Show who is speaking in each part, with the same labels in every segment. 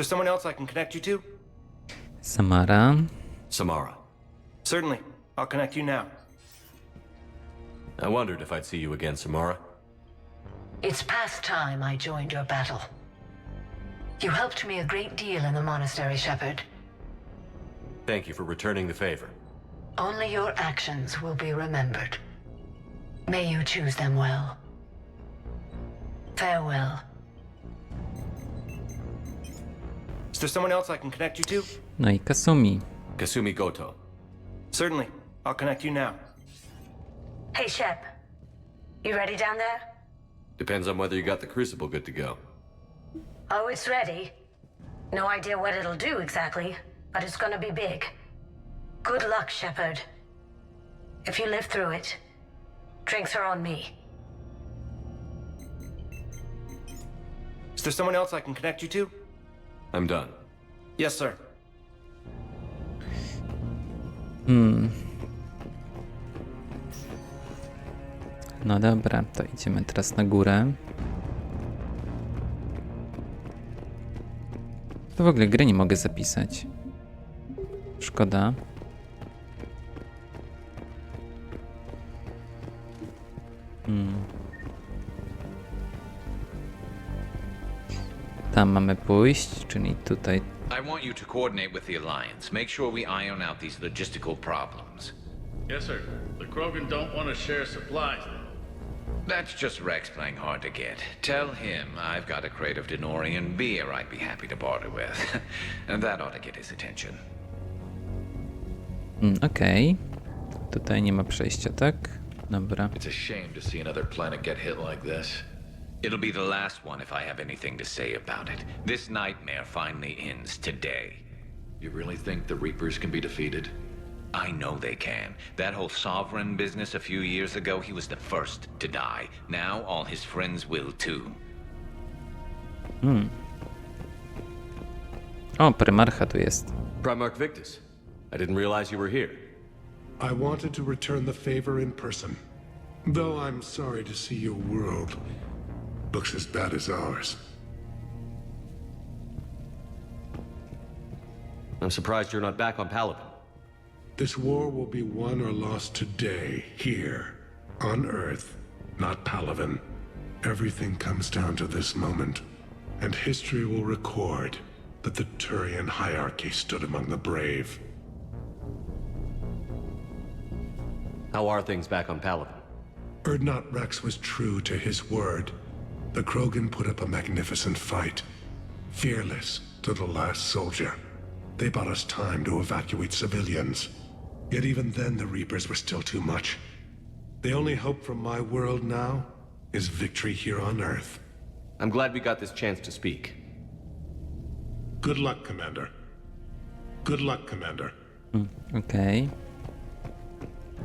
Speaker 1: there someone else I can connect you to?
Speaker 2: Samara.
Speaker 3: Samara.
Speaker 1: Certainly. I'll connect you now.
Speaker 3: I wondered if I'd see you again, Samara.
Speaker 4: It's past time I joined your battle. You helped me a great deal in the monastery, Shepard.
Speaker 3: Thank you for returning the favor.
Speaker 4: Only your actions will be remembered. May you choose them well. Farewell.
Speaker 1: Is there someone else I can connect you to?
Speaker 2: No i Kasumi.
Speaker 3: Kasumi Goto.
Speaker 1: Certainly. I'll connect you now.
Speaker 4: Hey, Shep. You ready down there?
Speaker 3: Depends on whether you got the crucible good to go.
Speaker 4: Oh, it's ready. No idea what it'll do exactly, but it's gonna be big. Good luck, Shepard. If you live through it, drinks are on me.
Speaker 1: Is there someone else I can connect you to?
Speaker 3: I'm done.
Speaker 1: Yes, sir.
Speaker 2: No dobra, to idziemy teraz na górę. To w ogóle gry nie mogę zapisać. Szkoda. Tam mamy pójść, czyli tutaj.
Speaker 5: I want you to coordinate with the Alliance. Make sure we iron out these logistical problems.
Speaker 6: Yes, sir. The Krogan don't want to share supplies.
Speaker 5: That's just Rex playing hard to get. Tell him I've got a crate of Denorian beer I'd be happy to barter with. and that ought to get his attention.
Speaker 2: Mm, Okej. Tutaj nie ma przejścia, tak? Dobra.
Speaker 7: It's a shame to see another planet get hit like this.
Speaker 5: It'll be the last one if I have anything to say about it. This nightmare finally ends today.
Speaker 7: You really think the Reapers can be defeated?
Speaker 5: I know they can. That whole sovereign business a few years ago, he was the first to die. Now all his friends will too. Hmm.
Speaker 2: O, Prymarcha tu jest.
Speaker 3: Primarch Victus. I didn't realize you were here.
Speaker 8: I wanted to return the favor in person. Though I'm sorry to see your world looks as bad as ours.
Speaker 3: I'm surprised you're not back on Paladin.
Speaker 8: This war will be won or lost today, here, on Earth, not Palaven. Everything comes down to this moment, and history will record that the Turian hierarchy stood among the brave.
Speaker 3: How are things back on Paladin?
Speaker 8: Erdnot Rex was true to his word. The Krogan put up a magnificent fight. Fearless to the last soldier. They bought us time to evacuate civilians. Yet even then the Reapers were still too much. The only hope from my world now is victory here on Earth.
Speaker 3: I'm glad we got this chance to speak.
Speaker 8: Good luck, Commander. Good luck, Commander.
Speaker 2: Mm, okej.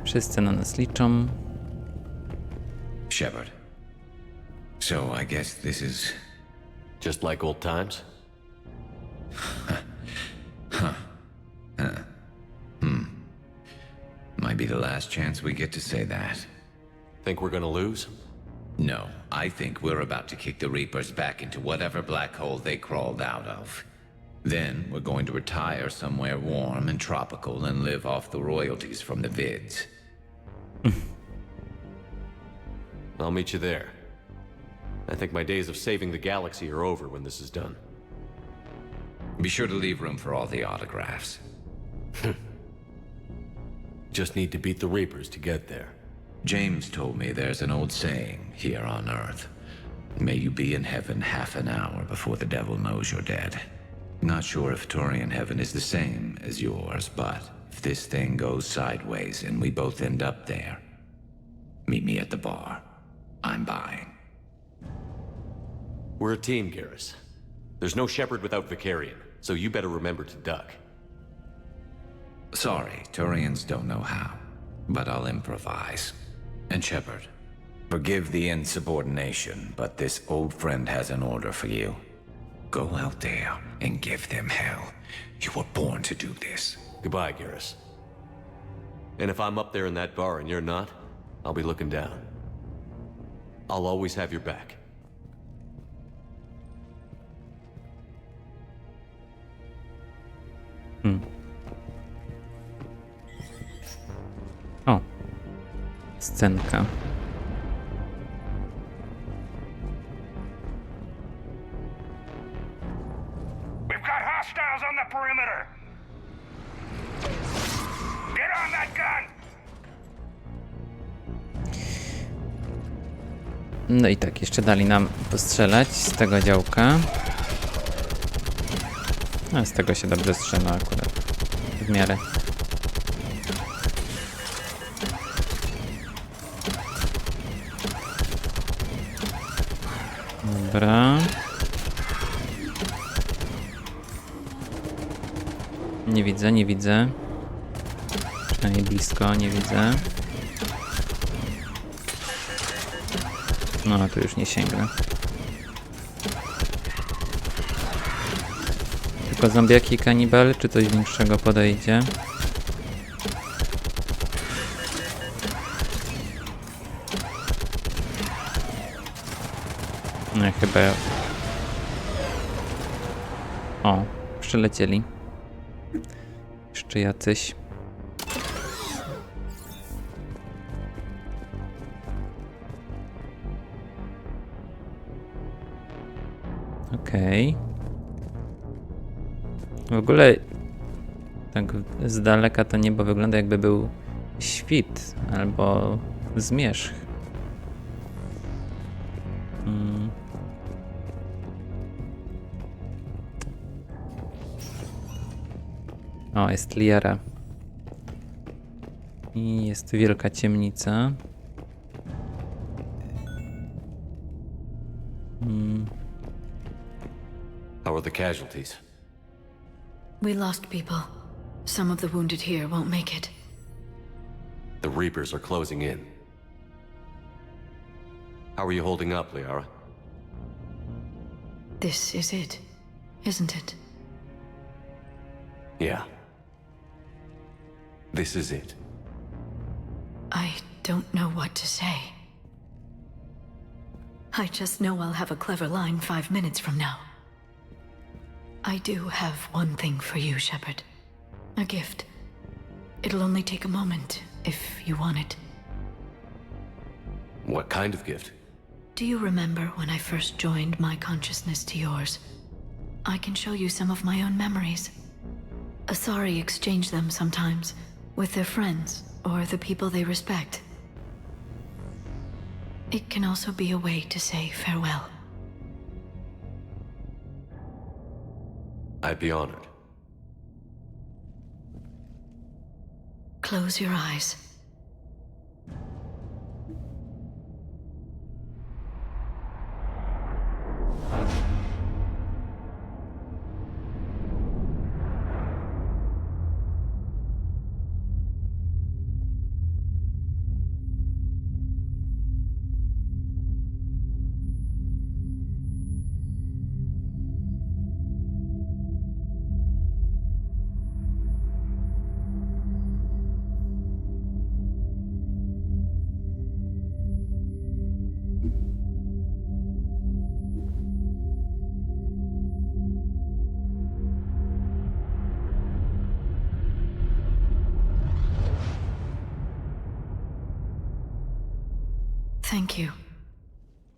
Speaker 2: Wszyscy na nas liczą.
Speaker 5: Shepard. So I guess this is.
Speaker 3: Just like old times? Huh. Huh. Huh. Hmm.
Speaker 5: Might be the last chance we get to say that.
Speaker 3: Think we're gonna lose?
Speaker 5: No, I think we're about to kick the Reapers back into whatever black hole they crawled out of. Then we're going to retire somewhere warm and tropical and live off the royalties from the vids.
Speaker 3: I'll meet you there. I think my days of saving the galaxy are over when this is done.
Speaker 5: Be sure to leave room for all the autographs.
Speaker 3: Just need to beat the Reapers to get there.
Speaker 5: James told me there's an old saying here on Earth. May you be in heaven half an hour before the devil knows you're dead. Not sure if Torian heaven is the same as yours, but if this thing goes sideways and we both end up there, meet me at the bar. I'm buying.
Speaker 3: We're a team, Garrus. There's no Shepherd without Vicarian, so you better remember to duck.
Speaker 5: Sorry, Turians don't know how, but I'll improvise. And Shepard, forgive the insubordination, but this old friend has an order for you. Go out there and give them hell. You were born to do this.
Speaker 3: Goodbye, Garrus. And if I'm up there in that bar and you're not, I'll be looking down. I'll always have your back.
Speaker 9: Hmm. O. Scenka.
Speaker 2: No i tak, jeszcze dali nam postrzelać z tego działka. No, z tego się dobrze strzela akurat. W miarę. Dobra. Nie widzę, nie widzę. Przynajmniej blisko, nie widzę. No, tu już nie sięgnę. Tylko zombiaki kanibal, czy coś większego podejdzie? No chyba... O, przylecieli. Jeszcze jacyś. Okej. W ogóle tak z daleka to niebo wygląda jakby był świt albo zmierzch. Mm. O, jest Liara. I jest wielka ciemnica. Mm.
Speaker 3: How are the casualties?
Speaker 10: We lost people. Some of the wounded here won't make it.
Speaker 3: The Reapers are closing in. How are you holding up, Liara?
Speaker 10: This is it, isn't it?
Speaker 3: Yeah. This is it.
Speaker 10: I don't know what to say. I just know I'll have a clever line five minutes from now. I do have one thing for you, Shepard. A gift. It'll only take a moment, if you want it.
Speaker 3: What kind of gift?
Speaker 10: Do you remember when I first joined my consciousness to yours? I can show you some of my own memories. Asari exchange them sometimes with their friends or the people they respect. It can also be a way to say farewell.
Speaker 3: I'd be honored.
Speaker 10: Close your eyes.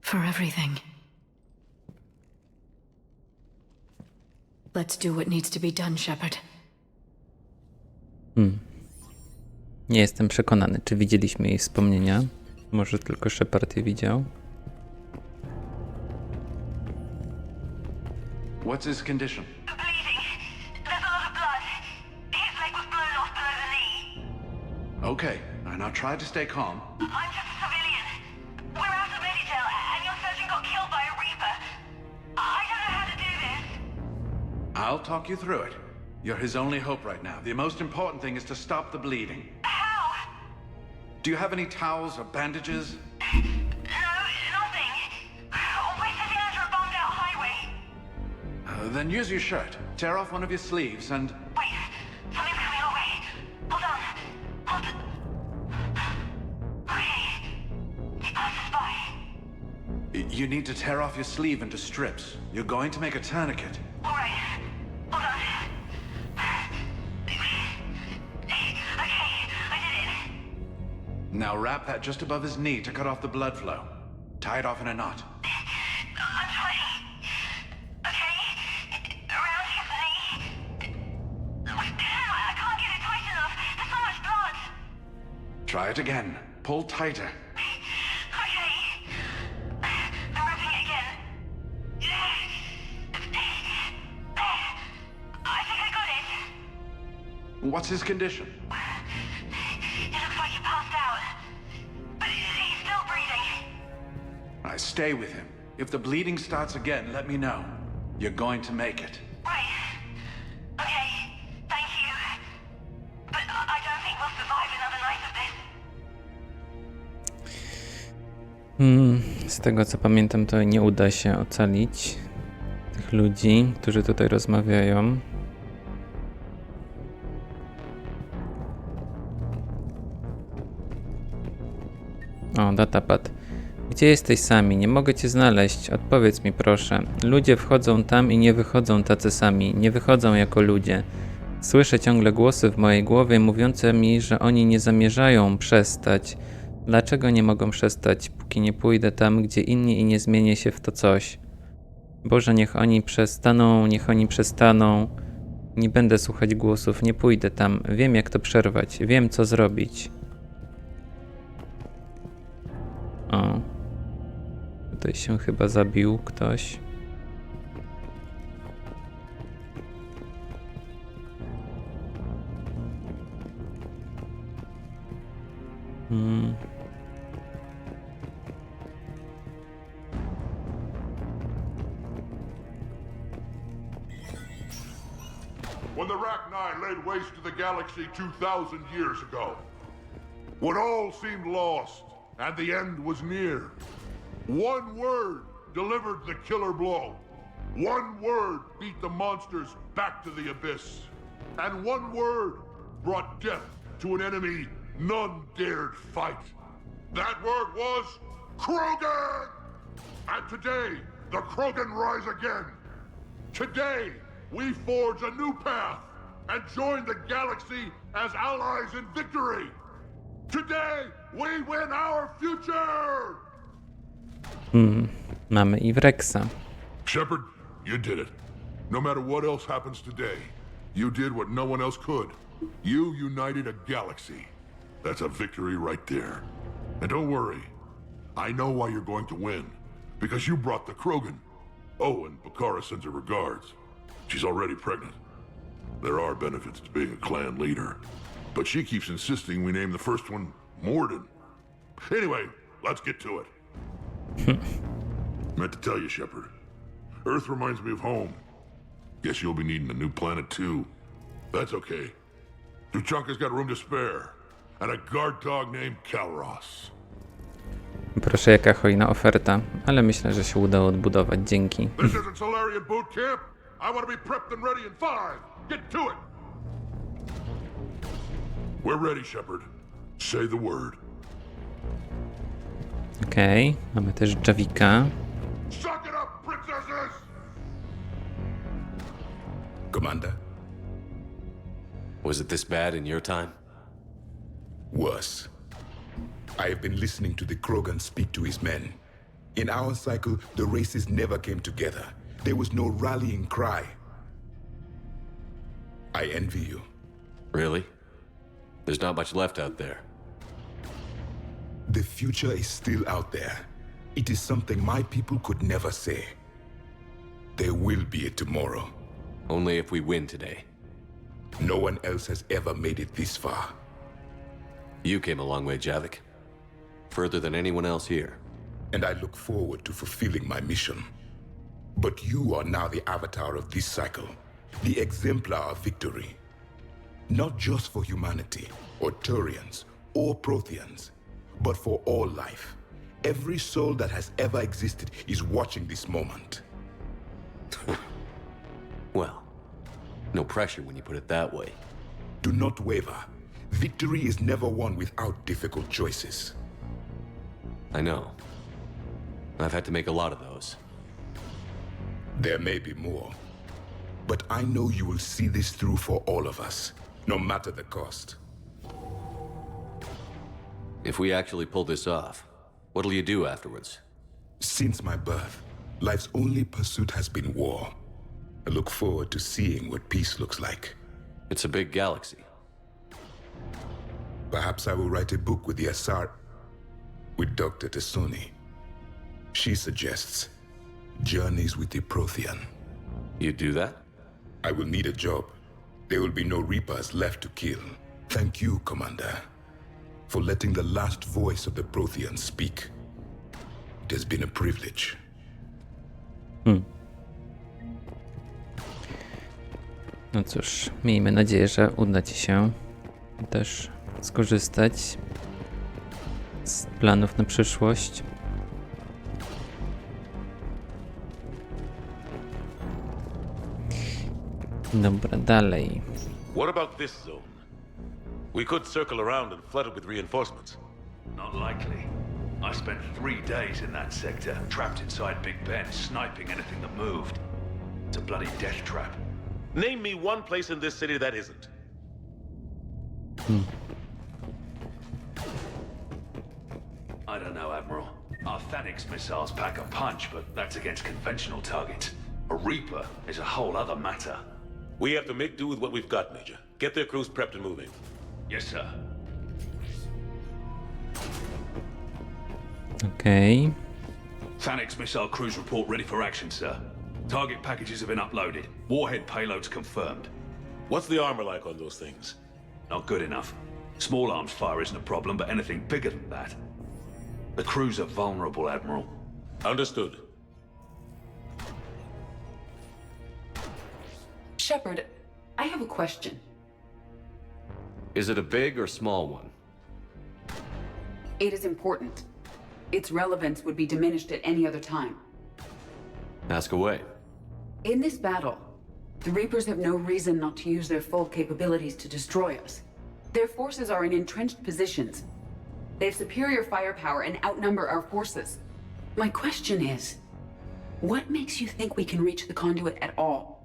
Speaker 10: For everything. Let's do what needs to be done, Shepard.
Speaker 2: Nie jestem przekonany, czy widzieliśmy jej wspomnienia. Może tylko Shepard je widział.
Speaker 7: What's his condition?
Speaker 4: Bleeding. There's a lot of blood. His leg was blown off below the knee.
Speaker 7: Okay, and now try to stay calm.
Speaker 4: I'm just
Speaker 7: I'll talk you through it. You're his only hope right now. The most important thing is to stop the bleeding.
Speaker 4: How?
Speaker 7: Do you have any towels or bandages?
Speaker 4: No, nothing. We're sitting under a bombed out highway.
Speaker 7: Uh, then use your shirt. Tear off one of your sleeves and.
Speaker 4: Wait, something's coming our way. Hold on. Hold. Okay. It passes by.
Speaker 7: You need to tear off your sleeve into strips. You're going to make a tourniquet. Now wrap that just above his knee to cut off the blood flow. Tie it off in a knot.
Speaker 4: I'm. Okay? Around his knee. Damn, I can't get it tight enough. There's so much blood.
Speaker 7: Try it again. Pull tighter.
Speaker 4: Okay. I'm wrapping it again. I think I got it.
Speaker 7: What's his condition? Stay with him. If the bleeding starts again, let me know. You're going to make it.
Speaker 4: Right. Okay. Thank you. But I don't think we'll survive another night of this.
Speaker 2: Hmm, z tego co pamiętam, to nie uda się ocalić tych ludzi, którzy tutaj rozmawiają. O, datapad. Gdzie jesteś sami? Nie mogę cię znaleźć. Odpowiedz mi proszę. Ludzie wchodzą tam i nie wychodzą tacy sami. Nie wychodzą jako ludzie. Słyszę ciągle głosy w mojej głowie mówiące mi, że oni nie zamierzają przestać. Dlaczego nie mogą przestać, póki nie pójdę tam, gdzie inni i nie zmienię się w to coś? Boże, niech oni przestaną, niech oni przestaną. Nie będę słuchać głosów, nie pójdę tam. Wiem, jak to przerwać, wiem, co zrobić. O. Tutaj się chyba zabił ktoś. Hmm.
Speaker 11: when the Rachni laid waste to the galaxy 2,000 years ago. When all seemed lost and the end was near. One word delivered the killer blow. One word beat the monsters back to the abyss. And one word brought death to an enemy none dared fight. That word was Krogan! And today, the Krogan rise again. Today, we forge a new path and join the galaxy as allies in victory. Today, we win our future!
Speaker 2: Hmm. Mamy i Wrexa.
Speaker 11: Shepard, you did it. No matter what else happens today, you did what no one else could. You united a galaxy. That's a victory right there. And don't worry, I know why you're going to win. Because you brought the Krogan. Oh, and Bakara sends her regards. She's already pregnant. There are benefits to being a clan leader. But she keeps insisting we name the first one Morden. Anyway, let's get to it. Hmm. Meant to tell you, Shepard. Earth reminds me of home. Guess you'll be needing a new planet too. That's okay. Tuchanka's got room to spare. And a guard dog named Kalros.
Speaker 2: Proszę, jaka hojna oferta, ale myślę, że się udało odbudować. Dzięki.
Speaker 11: This isn't Solarian boot camp. I want to be prepped and ready in five. Get to it. We're ready, Shepard. Say the word.
Speaker 2: Okej, mamy też Javika.
Speaker 11: Suck it up, princesses!
Speaker 5: Commander,
Speaker 3: Was it this bad in your time?
Speaker 12: Worse. I have been listening to the Krogan speak to his men. In our cycle, the races never came together. There was no rallying cry. I envy you.
Speaker 3: Really? There's not much left out there.
Speaker 12: The future is still out there. It is something my people could never say. There will be a tomorrow.
Speaker 3: Only if we win today.
Speaker 12: No one else has ever made it this far.
Speaker 3: You came a long way, Javik. Further than anyone else here.
Speaker 12: And I look forward to fulfilling my mission. But you are now the avatar of this cycle, the exemplar of victory. Not just for humanity, or Turians, or Protheans, but for all life. Every soul that has ever existed is watching this moment.
Speaker 3: Well, no pressure when you put it that way.
Speaker 12: Do not waver. Victory is never won without difficult choices.
Speaker 3: I know. I've had to make a lot of those.
Speaker 12: There may be more. But I know you will see this through for all of us, no matter the cost.
Speaker 3: If we actually pull this off, what'll you do afterwards?
Speaker 12: Since my birth, life's only pursuit has been war. I look forward to seeing what peace looks like.
Speaker 3: It's a big galaxy.
Speaker 12: Perhaps I will write a book with the Asar. with Dr. Tasoni. She suggests journeys with the Prothean.
Speaker 3: You do that?
Speaker 12: I will need a job. There will be no Reapers left to kill. Thank you, Commander, for letting the last voice of the Prothean speak. It has been a privilege.
Speaker 2: No cóż, miejmy nadzieję, że uda ci się też skorzystać z planów na przyszłość. Dobra, dalej.
Speaker 13: What about this zone? We could circle around and flood it with reinforcements.
Speaker 6: Not likely. I spent three days in that sector, trapped inside Big Ben, sniping anything that moved. It's a bloody death trap.
Speaker 13: Name me one place in this city that isn't. Hmm.
Speaker 6: I don't know, Admiral. Our Thanix missiles pack a punch, but that's against conventional targets. A Reaper is a whole other matter.
Speaker 13: We have to make do with what we've got, Major. Get their crews prepped and moving.
Speaker 6: Yes, sir.
Speaker 2: Okay.
Speaker 6: Thanix missile crews report ready for action, sir. Target packages have been uploaded. Warhead payloads confirmed.
Speaker 13: What's the armor like on those things?
Speaker 6: Not good enough. Small arms fire isn't a problem, but anything bigger than that. The crews are vulnerable, Admiral.
Speaker 13: Understood.
Speaker 14: Shepard, I have a question.
Speaker 3: Is it a big or small one?
Speaker 14: It is important. Its relevance would be diminished at any other time.
Speaker 3: Ask away.
Speaker 14: In this battle, the Reapers have no reason not to use their full capabilities to destroy us. Their forces are in entrenched positions. They have superior firepower and outnumber our forces. My question is, what makes you think we can reach the conduit at all?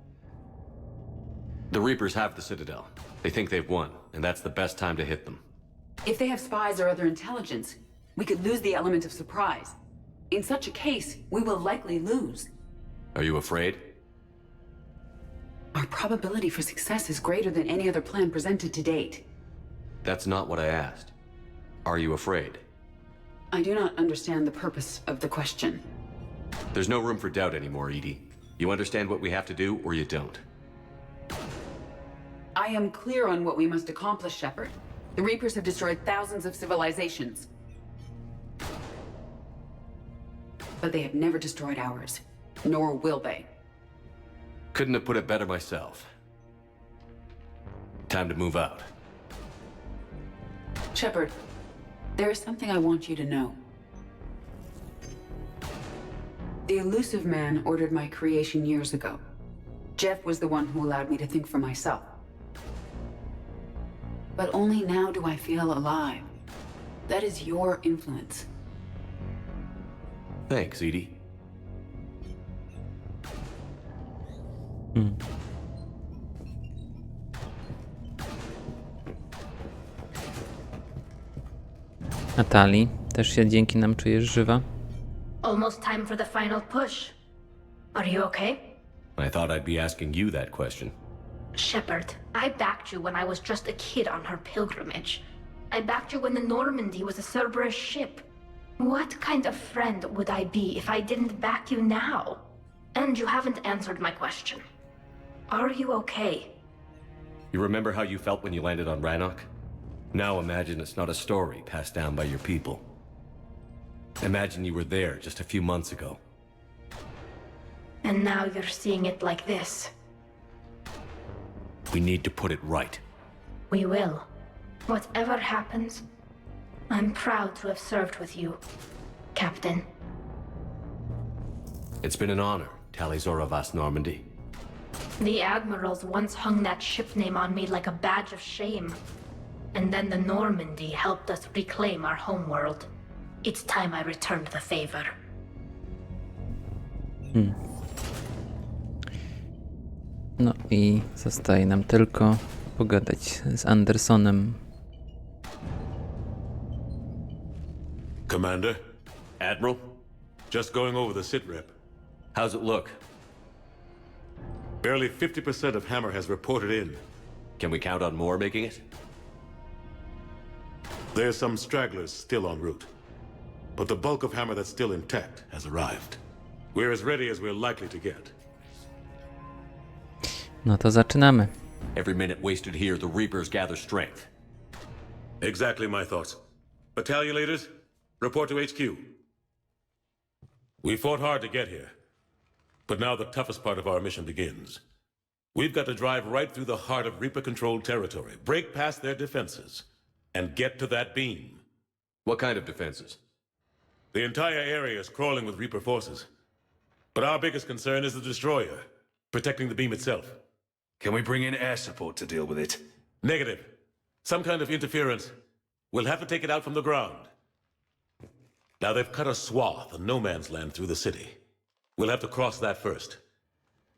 Speaker 3: The Reapers have the Citadel. They think they've won, and that's the best time to hit them.
Speaker 14: If they have spies or other intelligence, we could lose the element of surprise. In such a case, we will likely lose.
Speaker 3: Are you afraid?
Speaker 14: Our probability for success is greater than any other plan presented to date.
Speaker 3: That's not what I asked. Are you afraid?
Speaker 14: I do not understand the purpose of the question.
Speaker 3: There's no room for doubt anymore, Edie. You understand what we have to do, or you don't.
Speaker 14: I am clear on what we must accomplish, Shepard. The Reapers have destroyed thousands of civilizations. But they have never destroyed ours. Nor will they.
Speaker 3: Couldn't have put it better myself. Time to move out.
Speaker 14: Shepard, there is something I want you to know. The Elusive Man ordered my creation years ago. Jeff was the one who allowed me to think for myself. But only now do I feel alive. That is your influence.
Speaker 3: Thanks, Edie.
Speaker 2: Natali, też się dzięki nam czujesz żywa?
Speaker 15: Almost time for the final push. Are you okay?
Speaker 3: I thought I'd be asking you that question.
Speaker 15: Shepard, I backed you when I was just a kid on her pilgrimage. I backed you when the Normandy was a Cerberus ship. What kind of friend would I be if I didn't back you now? And you haven't answered my question. Are you okay?
Speaker 3: You remember how you felt when you landed on Rannoch? Now imagine it's not a story passed down by your people. Imagine you were there just a few months ago.
Speaker 15: And now you're seeing it like this.
Speaker 3: We need to put it right.
Speaker 15: We will. Whatever happens, I'm proud to have served with you, Captain.
Speaker 3: It's been an honor, Talizora Vas Normandy.
Speaker 15: The admirals once hung that ship name on me like a badge of shame. And then the Normandy helped us reclaim our homeworld. It's time I returned the favor. Hmm.
Speaker 2: No i zostaje nam tylko pogadać z Andersonem.
Speaker 13: Commander,
Speaker 3: Admiral,
Speaker 13: just going over the sit rep.
Speaker 3: how's it look?
Speaker 13: Barely 50% of Hammer has reported in.
Speaker 3: Can we count on more making it?
Speaker 13: There's some stragglers still en route. But the bulk of Hammer that's still intact has arrived. We're as ready as we're likely to get.
Speaker 2: No to zaczynamy.
Speaker 3: Every minute wasted here, the Reapers gather strength.
Speaker 13: Exactly my thoughts. Battalion leaders, report to HQ. We fought hard to get here. But now the toughest part of our mission begins. We've got to drive right through the heart of Reaper-controlled territory, break past their defenses, and get to that beam.
Speaker 3: What kind of defenses?
Speaker 13: The entire area is crawling with Reaper forces. But our biggest concern is the destroyer, protecting the beam itself.
Speaker 6: Can we bring in air support to deal with it?
Speaker 13: Negative. Some kind of interference. We'll have to take it out from the ground. Now they've cut a swath of no man's land through the city. We'll have to cross that first.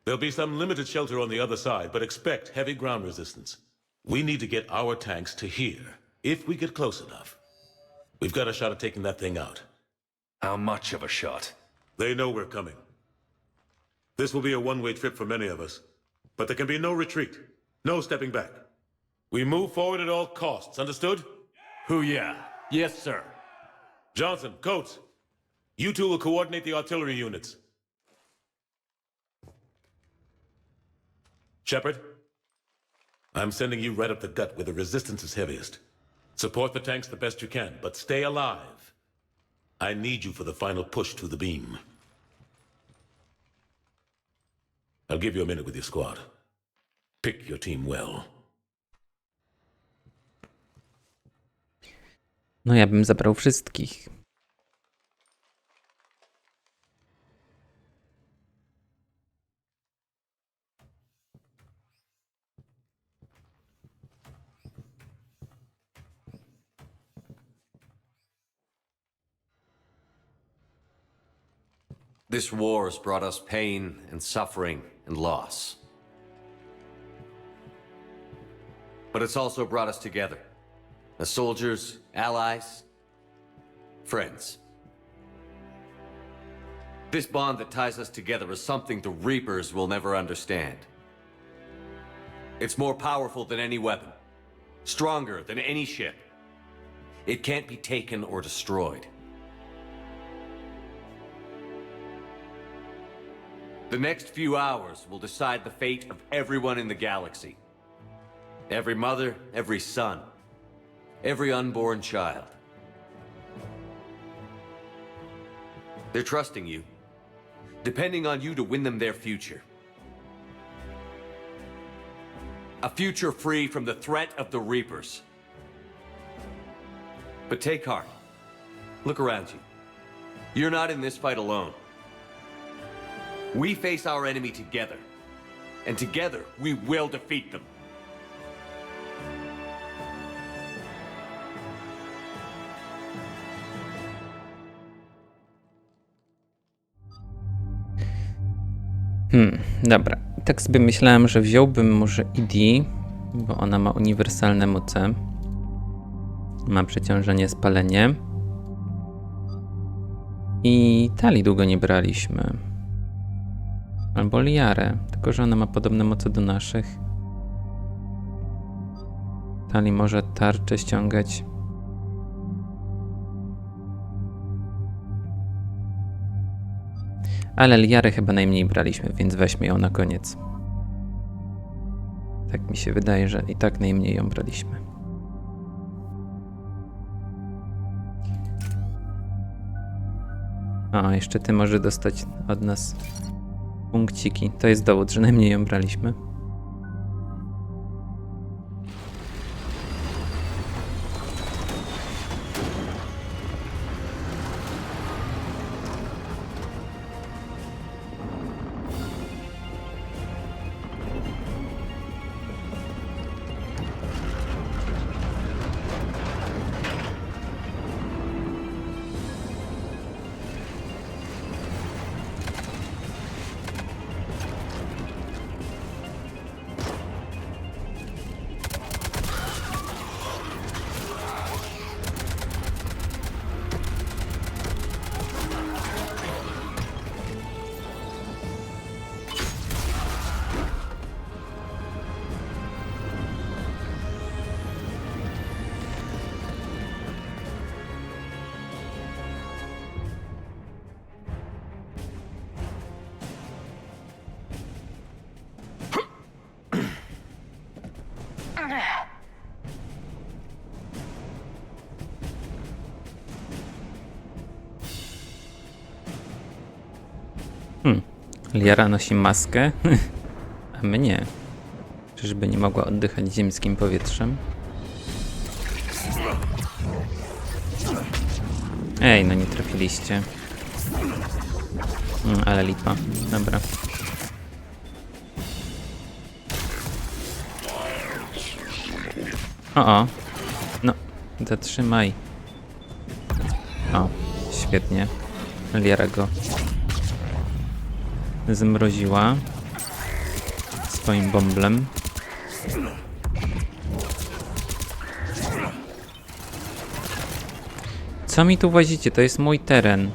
Speaker 13: There'll be some limited shelter on the other side, but expect heavy ground resistance. We need to get our tanks to here, if we get close enough. We've got a shot at taking that thing out.
Speaker 6: How much of a shot?
Speaker 13: They know we're coming. This will be a one-way trip for many of us. But there can be no retreat. No stepping back. We move forward at all costs, understood?
Speaker 6: Who yeah?
Speaker 1: Yes, sir.
Speaker 13: Johnson, Coates, you two will coordinate the artillery units. Shepard, I'm sending you right up the gut where the resistance is heaviest. Support the tanks the best you can, but stay alive. I need you for the final push to the beam. I'll give you a minute with your squad. Pick your team well.
Speaker 2: No ja bym zabrał wszystkich.
Speaker 3: This war has brought us pain and suffering and loss. But it's also brought us together. As soldiers, allies, friends. This bond that ties us together is something the Reapers will never understand. It's more powerful than any weapon. Stronger than any ship. It can't be taken or destroyed. The next few hours will decide the fate of everyone in the galaxy. Every mother, every son, every unborn child. They're trusting you, depending on you to win them their future. A future free from the threat of the Reapers. But take heart. Look around you. You're not in this fight alone. We face our enemy together. And together, we will defeat them.
Speaker 2: Hmm, dobra. Tak sobie myślałem, że wziąłbym może ID, bo ona ma uniwersalne moce. Ma przeciążenie, spalenie. I Tali długo nie braliśmy. Albo Liarę, tylko że ona ma podobne moce do naszych. Tali może tarczę ściągać. Ale Liarę chyba najmniej braliśmy, więc weźmy ją na koniec. Tak mi się wydaje, że i tak najmniej ją braliśmy. A, jeszcze ty może dostać od nas punkciki. To jest dowód, że najmniej ją braliśmy. Liara nosi maskę, a my nie. Czyżby nie mogła oddychać ziemskim powietrzem? Ej, no nie trafiliście. Mm, ale lipa. Dobra. O, o. No, zatrzymaj. O, świetnie. Liara go zmroziła swoim bąblem. Co mi tu włazicie? To jest mój teren.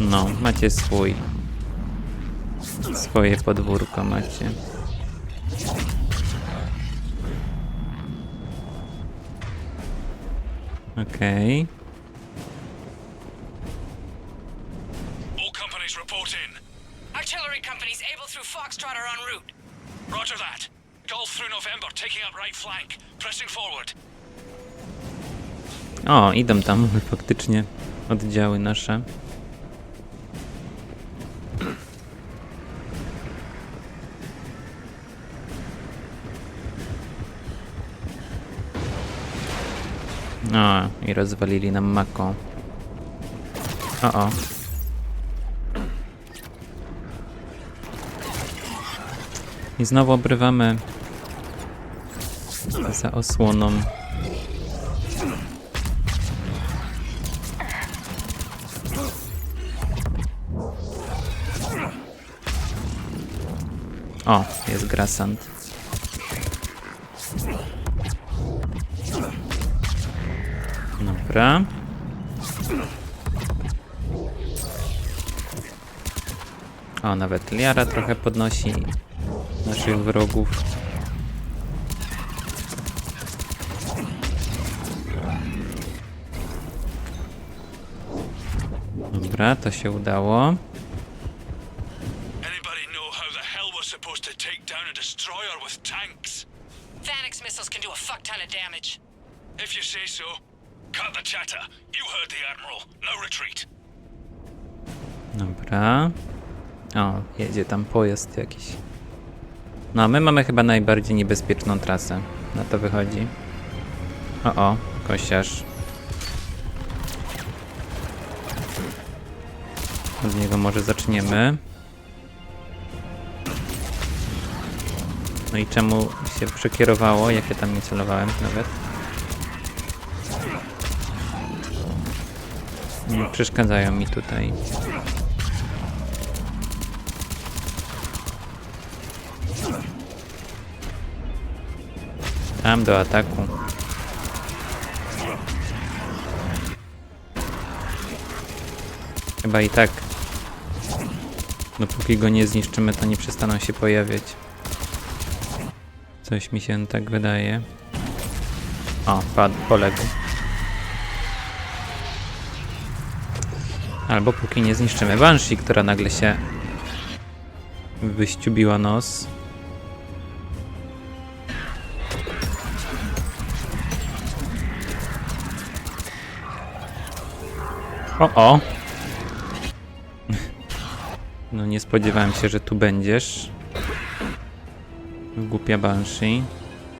Speaker 2: No, macie swój. Swoje podwórko macie. Okej.
Speaker 9: All November, taking up right flank. Pressing forward.
Speaker 2: O, idą tam faktycznie oddziały nasze. O, i rozwalili nam Mako. O, o. I znowu obrywamy za osłoną. O, jest grasant. Dobra. O, nawet Liara trochę podnosi naszych wrogów.
Speaker 9: The Admiral. No retreat.
Speaker 2: Dobra. O, jedzie tam pojazd jakiś. No, a my mamy chyba najbardziej niebezpieczną trasę. Na to wychodzi. O, o, kościarz. Od niego może zaczniemy. No i czemu się przekierowało? Jak ja tam nie celowałem nawet? Nie przeszkadzają mi tutaj. Tam do ataku. Chyba i tak. Dopóki go nie zniszczymy, to nie przestaną się pojawiać. Coś mi się tak wydaje. O, padł, poległ. Albo póki nie zniszczymy Banshee, która nagle się wyściubiła nos. O, o! Nie spodziewałem się, że tu będziesz. Głupia Banshee.